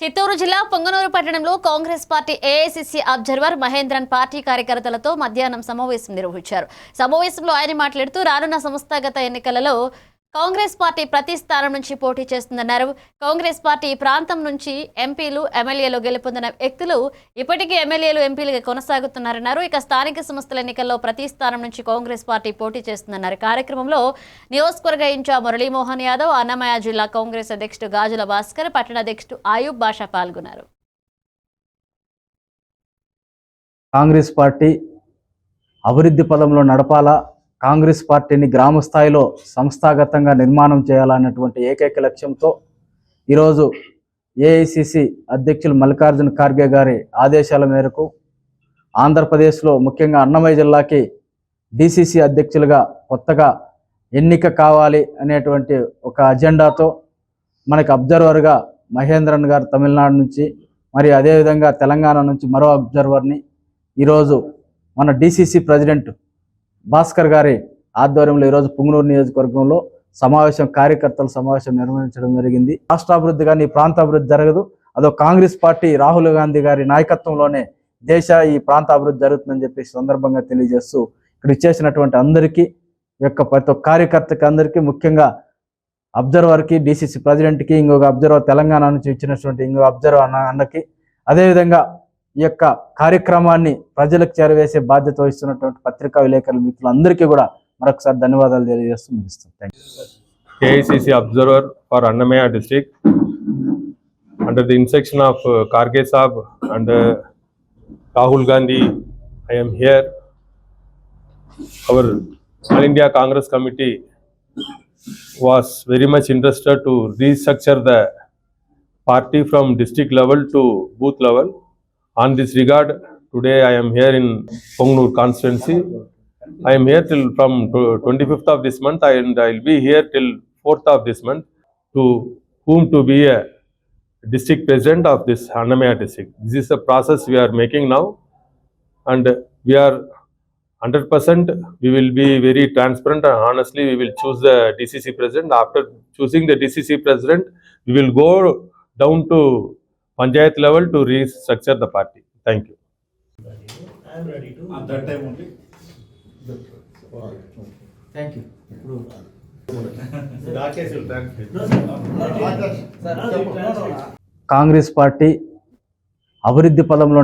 చిత్తూరు జిల్లా పొంగనూరు పట్టణంలో Congress party AICC observer Mahendran party కార్యకర్తలతో మధ్యాహ్నం సమావేశం నిర్వహించారు. సమావేశంలో ఆయన మాట్లాడుతూ రానున్న సంస్థాగత ఎన్నికలలో కాంగ్రెస్ పార్టీ ప్రతి స్థానం నుంచి పోటీ చేస్తుందన్నారు. కాంగ్రెస్ పార్టీ ఈ ప్రాంతం నుంచి ఎంపీలు ఎమ్మెల్యేలు గెలుపొందిన వ్యక్తులు ఇప్పటికీ ఎమ్మెల్యేలు ఎంపీలుగా కొనసాగుతున్నారన్నారు. ఇక స్థానిక సంస్థల ఎన్నికల్లో ప్రతి స్థానం నుంచి కాంగ్రెస్ పార్టీ పోటీ చేస్తుందన్నారు. కార్యక్రమంలో నియోజకవర్గ ఇన్ఛార్జ్ మురళీమోహన్ యాదవ్ అన్నమయ్య జిల్లా కాంగ్రెస్ అధ్యక్షుడు గాజుల భాస్కర్ పట్టణ అధ్యక్షుడు ఆయుబ్ బాషా పాల్గొన్నారు. కాంగ్రెస్ పార్టీ అభివృద్ధి పదంలో నడపాలా? కాంగ్రెస్ పార్టీని గ్రామ స్థాయిలో సంస్థాగతంగా నిర్మాణం చేయాలన్నటువంటి ఏకైక లక్ష్యంతో ఈరోజు ఏఐసిసి అధ్యక్షులు మల్లికార్జున ఖార్గే గారి ఆదేశాల మేరకు ఆంధ్రప్రదేశ్లో ముఖ్యంగా అన్నమయ్య జిల్లాకి డిసిసి అధ్యక్షులుగా కొత్తగా ఎన్నిక కావాలి అనేటువంటి ఒక అజెండాతో మనకి అబ్జర్వర్గా మహేంద్రన్ గారు తమిళనాడు నుంచి మరి అదేవిధంగా తెలంగాణ నుంచి మరో అబ్జర్వర్ని ఈరోజు మన డిసిసి ప్రెసిడెంట్ భాస్కర్ గారి ఆధ్వర్యంలో ఈరోజు పుంగనూరు నియోజకవర్గంలో సమావేశం కార్యకర్తల సమావేశం నిర్వహించడం జరిగింది. రాష్ట్రాభివృద్ధి కానీ ఈ ప్రాంత అభివృద్ధి జరగదు. అదో కాంగ్రెస్ పార్టీ రాహుల్ గాంధీ గారి నాయకత్వంలోనే దేశ ఈ ప్రాంత అభివృద్ధి జరుగుతుందని చెప్పి సందర్భంగా తెలియజేస్తూ ఇక్కడ ఇచ్చేసినటువంటి అందరికీ యొక్క ప్రతి ఒక్క కార్యకర్తకి అందరికీ ముఖ్యంగా అబ్జర్వర్కి డిసిసి ప్రెసిడెంట్కి ఇంకొక అబ్జర్వర్ తెలంగాణ నుంచి ఇచ్చినటువంటి ఇంకొక అబ్జర్వర్ అన్న అన్నకి. అదేవిధంగా ఈ యొక్క కార్యక్రమాన్ని ప్రజలకు చేరవేసే బాధ్యత వహిస్తున్నటువంటి పత్రికా విలేకరుల మిత్రులందరికీ కూడా మరొకసారి ధన్యవాదాలు తెలియజేస్తూ ముగిస్తాం thank you KICC observer for Annamaya district under the instruction of uh, Karge Saab and uh, Rahul Gandhi. I am here. Our All India Congress Committee was very much interested to restructure the party from district level to booth level. On this regard, today I am here in Pongnur constituency. I am here till from twenty-fifth of this month and I will be here till fourth of this month to whom to be a district president of this Annamaya district. This is the process we are making now and we are hundred percent, we will be very transparent and honestly, we will choose the DCC president. After choosing the DCC president, we will go down to panchayat level to restructure the party. Thank you. At that time only. Thank you. Congress party అభివృద్ధి పదంలో